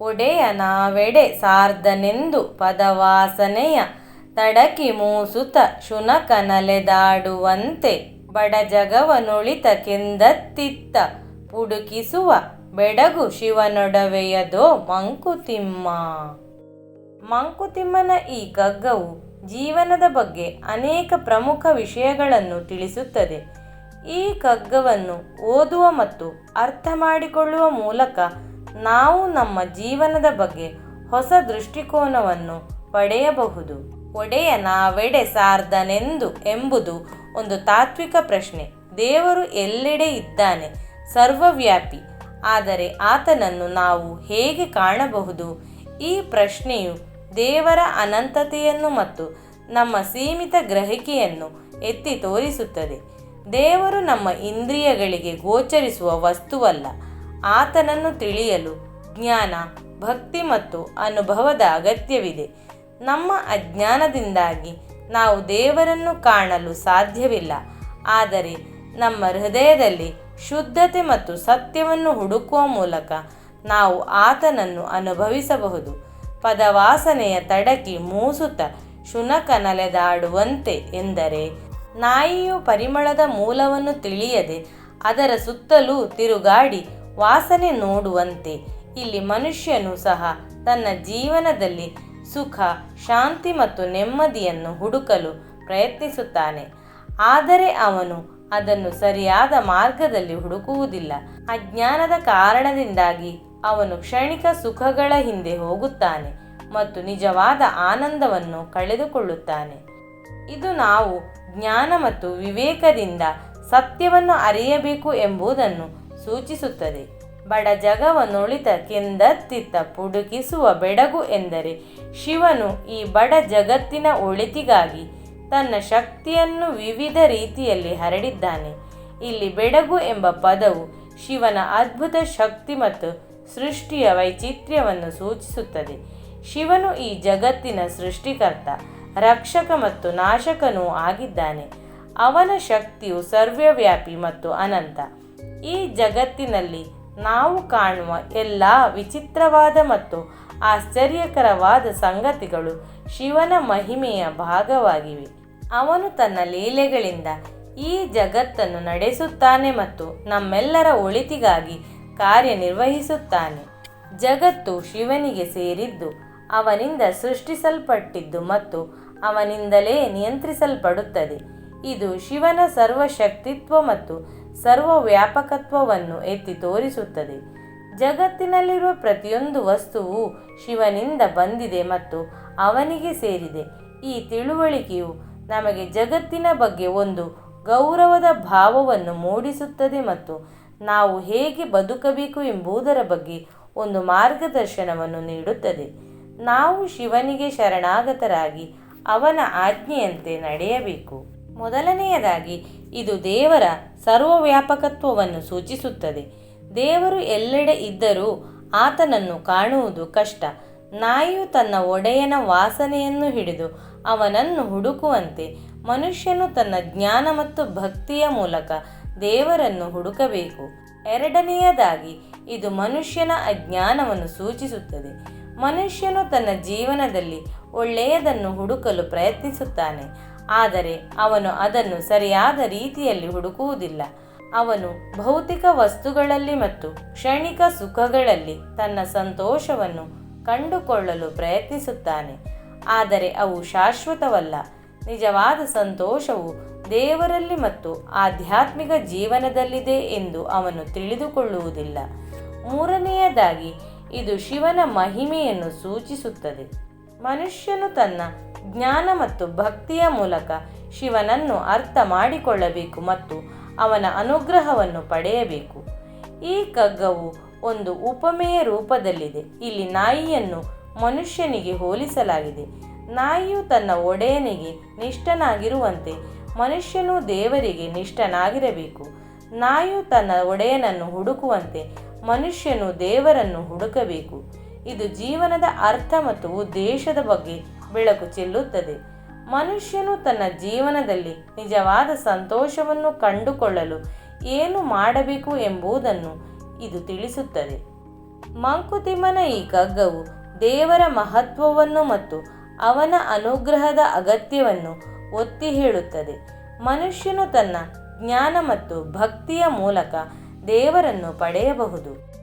ಒಡೆಯನಾವೆಡೆ ಸಾರ್ಧನೆಂದು ಪದವಾಸನೆಯ ತಡಕಿ ಮೂಸುತ ಜಗವನುಳಿತ ಬಡಜಗವನೊಳಿತಕ್ಕೆಂದತ್ತಿತ್ತ ಪುಡುಕಿಸುವ ಬೆಡಗು ಶಿವನೊಡವೆಯದೋ ಮಂಕುತಿಮ್ಮ. ಮಂಕುತಿಮ್ಮನ ಈ ಕಗ್ಗವು ಜೀವನದ ಬಗ್ಗೆ ಅನೇಕ ಪ್ರಮುಖ ವಿಷಯಗಳನ್ನು ತಿಳಿಸುತ್ತದೆ. ಈ ಕಗ್ಗವನ್ನು ಓದುವ ಮತ್ತು ಅರ್ಥ ಮಾಡಿಕೊಳ್ಳುವ ಮೂಲಕ ನಾವು ನಮ್ಮ ಜೀವನದ ಬಗ್ಗೆ ಹೊಸ ದೃಷ್ಟಿಕೋನವನ್ನು ಪಡೆಯಬಹುದು. ಒಡೆಯನಾವೆಡೆ ಸಾರ್ದನೆಂದು ಎಂಬುದು ಒಂದು ತಾತ್ವಿಕ ಪ್ರಶ್ನೆ. ದೇವರು ಎಲ್ಲೆಡೆ ಇದ್ದಾನೆ, ಸರ್ವವ್ಯಾಪಿ. ಆದರೆ ಆತನನ್ನು ನಾವು ಹೇಗೆ ಕಾಣಬಹುದು? ಈ ಪ್ರಶ್ನೆಯು ದೇವರ ಅನಂತತೆಯನ್ನು ಮತ್ತು ನಮ್ಮ ಸೀಮಿತ ಗ್ರಹಿಕೆಯನ್ನು ಎತ್ತಿ ತೋರಿಸುತ್ತದೆ. ದೇವರು ನಮ್ಮ ಇಂದ್ರಿಯಗಳಿಗೆ ಗೋಚರಿಸುವ ವಸ್ತುವಲ್ಲ. ಆತನನ್ನು ತಿಳಿಯಲು ಜ್ಞಾನ, ಭಕ್ತಿ ಮತ್ತು ಅನುಭವದ ಅಗತ್ಯವಿದೆ. ನಮ್ಮ ಅಜ್ಞಾನದಿಂದಾಗಿ ನಾವು ದೇವರನ್ನು ಕಾಣಲು ಸಾಧ್ಯವಿಲ್ಲ. ಆದರೆ ನಮ್ಮ ಹೃದಯದಲ್ಲಿ ಶುದ್ಧತೆ ಮತ್ತು ಸತ್ಯವನ್ನು ಹುಡುಕುವ ಮೂಲಕ ನಾವು ಆತನನ್ನು ಅನುಭವಿಸಬಹುದು. ಪದವಾಸನೆಯ ತಡಕಿ ಮೂಸುತ್ತ ಶುನಕನಲೆದಾಡುವಂತೆ ಎಂದರೆ ನಾಯಿಯು ಪರಿಮಳದ ಮೂಲವನ್ನು ತಿಳಿಯದೆ ಅದರ ಸುತ್ತಲೂ ತಿರುಗಾಡಿ ವಾಸನೆ ನೋಡುವಂತೆ. ಇಲ್ಲಿ ಮನುಷ್ಯನು ಸಹ ತನ್ನ ಜೀವನದಲ್ಲಿ ಸುಖ, ಶಾಂತಿ ಮತ್ತು ನೆಮ್ಮದಿಯನ್ನು ಹುಡುಕಲು ಪ್ರಯತ್ನಿಸುತ್ತಾನೆ. ಆದರೆ ಅವನು ಅದನ್ನು ಸರಿಯಾದ ಮಾರ್ಗದಲ್ಲಿ ಹುಡುಕುವುದಿಲ್ಲ. ಅಜ್ಞಾನದ ಕಾರಣದಿಂದಾಗಿ ಅವನು ಕ್ಷಣಿಕ ಸುಖಗಳ ಹಿಂದೆ ಹೋಗುತ್ತಾನೆ ಮತ್ತು ನಿಜವಾದ ಆನಂದವನ್ನು ಕಳೆದುಕೊಳ್ಳುತ್ತಾನೆ. ಇದು ನಾವು ಜ್ಞಾನ ಮತ್ತು ವಿವೇಕದಿಂದ ಸತ್ಯವನ್ನು ಅರಿಯಬೇಕು ಎಂಬುದನ್ನು ಸೂಚಿಸುತ್ತದೆ. ಬಡ ಜಗವನ್ನುಳಿತ ಕೆಂದತ್ತಿತ್ತ ಪುಡುಕಿಸುವ ಬೆಡಗು ಎಂದರೆ ಶಿವನು ಈ ಬಡ ಜಗತ್ತಿನ ಒಳಿತಿಗಾಗಿ ತನ್ನ ಶಕ್ತಿಯನ್ನು ವಿವಿಧ ರೀತಿಯಲ್ಲಿ ಹರಡಿದ್ದಾನೆ. ಇಲ್ಲಿ ಬೆಡಗು ಎಂಬ ಪದವು ಶಿವನ ಅದ್ಭುತ ಶಕ್ತಿ ಮತ್ತು ಸೃಷ್ಟಿಯ ವೈಚಿತ್ರ್ಯವನ್ನು ಸೂಚಿಸುತ್ತದೆ. ಶಿವನು ಈ ಜಗತ್ತಿನ ಸೃಷ್ಟಿಕರ್ತ, ರಕ್ಷಕ ಮತ್ತು ನಾಶಕನೂ ಆಗಿದ್ದಾನೆ. ಅವನ ಶಕ್ತಿಯು ಸರ್ವವ್ಯಾಪಿ ಮತ್ತು ಅನಂತ. ಈ ಜಗತ್ತಿನಲ್ಲಿ ನಾವು ಕಾಣುವ ಎಲ್ಲ ವಿಚಿತ್ರವಾದ ಮತ್ತು ಆಶ್ಚರ್ಯಕರವಾದ ಸಂಗತಿಗಳು ಶಿವನ ಮಹಿಮೆಯ ಭಾಗವಾಗಿವೆ. ಅವನು ತನ್ನ ಲೀಲೆಗಳಿಂದ ಈ ಜಗತ್ತನ್ನು ನಡೆಸುತ್ತಾನೆ ಮತ್ತು ನಮ್ಮೆಲ್ಲರ ಒಳಿತಿಗಾಗಿ ಕಾರ್ಯನಿರ್ವಹಿಸುತ್ತಾನೆ. ಜಗತ್ತು ಶಿವನಿಗೆ ಸೇರಿದ್ದು ಅವನಿಂದ ಸೃಷ್ಟಿಸಲ್ಪಟ್ಟಿದ್ದು ಮತ್ತು ಅವನಿಂದಲೇ ನಿಯಂತ್ರಿಸಲ್ಪಡುತ್ತದೆ. ಇದು ಶಿವನ ಸರ್ವಶಕ್ತಿತ್ವ ಮತ್ತು ಸರ್ವ ವ್ಯಾಪಕತ್ವವನ್ನು ಎತ್ತಿ ತೋರಿಸುತ್ತದೆ. ಜಗತ್ತಿನಲ್ಲಿರುವ ಪ್ರತಿಯೊಂದು ವಸ್ತುವು ಶಿವನಿಂದ ಬಂದಿದೆ ಮತ್ತು ಅವನಿಗೆ ಸೇರಿದೆ. ಈ ತಿಳುವಳಿಕೆಯು ನಮಗೆ ಜಗತ್ತಿನ ಬಗ್ಗೆ ಒಂದು ಗೌರವದ ಭಾವವನ್ನು ಮೂಡಿಸುತ್ತದೆ ಮತ್ತು ನಾವು ಹೇಗೆ ಬದುಕಬೇಕು ಎಂಬುದರ ಬಗ್ಗೆ ಒಂದು ಮಾರ್ಗದರ್ಶನವನ್ನು ನೀಡುತ್ತದೆ. ನಾವು ಶಿವನಿಗೆ ಶರಣಾಗತರಾಗಿ ಅವನ ಆಜ್ಞೆಯಂತೆ ನಡೆಯಬೇಕು. ಮೊದಲನೆಯದಾಗಿ, ಇದು ದೇವರ ಸರ್ವವ್ಯಾಪಕತ್ವವನ್ನು ಸೂಚಿಸುತ್ತದೆ. ದೇವರು ಎಲ್ಲೆಡೆ ಇದ್ದರೂ ಆತನನ್ನು ಕಾಣುವುದು ಕಷ್ಟ. ನಾಯಿಯು ತನ್ನ ಒಡೆಯನ ವಾಸನೆಯನ್ನು ಹಿಡಿದು ಅವನನ್ನು ಹುಡುಕುವಂತೆ, ಮನುಷ್ಯನು ತನ್ನ ಜ್ಞಾನ ಮತ್ತು ಭಕ್ತಿಯ ಮೂಲಕ ದೇವರನ್ನು ಹುಡುಕಬೇಕು. ಎರಡನೆಯದಾಗಿ, ಇದು ಮನುಷ್ಯನ ಅಜ್ಞಾನವನ್ನು ಸೂಚಿಸುತ್ತದೆ. ಮನುಷ್ಯನು ತನ್ನ ಜೀವನದಲ್ಲಿ ಒಳ್ಳೆಯದನ್ನು ಹುಡುಕಲು ಪ್ರಯತ್ನಿಸುತ್ತಾನೆ. ಆದರೆ ಅವನು ಅದನ್ನು ಸರಿಯಾದ ರೀತಿಯಲ್ಲಿ ಹುಡುಕುವುದಿಲ್ಲ. ಅವನು ಭೌತಿಕ ವಸ್ತುಗಳಲ್ಲಿ ಮತ್ತು ಕ್ಷಣಿಕ ಸುಖಗಳಲ್ಲಿ ತನ್ನ ಸಂತೋಷವನ್ನು ಕಂಡುಕೊಳ್ಳಲು ಪ್ರಯತ್ನಿಸುತ್ತಾನೆ. ಆದರೆ ಅವು ಶಾಶ್ವತವಲ್ಲ. ನಿಜವಾದ ಸಂತೋಷವು ದೇವರಲ್ಲಿ ಮತ್ತು ಆಧ್ಯಾತ್ಮಿಕ ಜೀವನದಲ್ಲಿದೆ ಎಂದು ಅವನು ತಿಳಿದುಕೊಳ್ಳುವುದಿಲ್ಲ. ಮೂರನೆಯದಾಗಿ, ಇದು ಶಿವನ ಮಹಿಮೆಯನ್ನು ಸೂಚಿಸುತ್ತದೆ. ಮನುಷ್ಯನು ತನ್ನ ಜ್ಞಾನ ಮತ್ತು ಭಕ್ತಿಯ ಮೂಲಕ ಶಿವನನ್ನು ಅರ್ಥ ಮಾಡಿಕೊಳ್ಳಬೇಕು ಮತ್ತು ಅವನ ಅನುಗ್ರಹವನ್ನು ಪಡೆಯಬೇಕು. ಈ ಕಗ್ಗವು ಒಂದು ಉಪಮೆಯ ರೂಪದಲ್ಲಿದೆ. ಇಲ್ಲಿ ನಾಯಿಯನ್ನು ಮನುಷ್ಯನಿಗೆ ಹೋಲಿಸಲಾಗಿದೆ. ನಾಯಿಯು ತನ್ನ ಒಡೆಯನಿಗೆ ನಿಷ್ಠನಾಗಿರುವಂತೆ ಮನುಷ್ಯನು ದೇವರಿಗೆ ನಿಷ್ಠನಾಗಿರಬೇಕು. ನಾಯಿಯು ತನ್ನ ಒಡೆಯನನ್ನು ಹುಡುಕುವಂತೆ ಮನುಷ್ಯನು ದೇವರನ್ನು ಹುಡುಕಬೇಕು. ಇದು ಜೀವನದ ಅರ್ಥ ಮತ್ತು ಉದ್ದೇಶದ ಬಗ್ಗೆ ಬೆಳಕು ಚೆಲ್ಲುತ್ತದೆ. ಮನುಷ್ಯನು ತನ್ನ ಜೀವನದಲ್ಲಿ ನಿಜವಾದ ಸಂತೋಷವನ್ನು ಕಂಡುಕೊಳ್ಳಲು ಏನು ಮಾಡಬೇಕು ಎಂಬುದನ್ನು ಇದು ತಿಳಿಸುತ್ತದೆ. ಮಂಕುತಿಮ್ಮನ ಈ ಕಗ್ಗವು ದೇವರ ಮಹತ್ವವನ್ನು ಮತ್ತು ಅವನ ಅನುಗ್ರಹದ ಅಗತ್ಯವನ್ನು ಒತ್ತಿ ಹೇಳುತ್ತದೆ. ಮನುಷ್ಯನು ತನ್ನ ಜ್ಞಾನ ಮತ್ತು ಭಕ್ತಿಯ ಮೂಲಕ ದೇವರನ್ನು ಪಡೆಯಬಹುದು.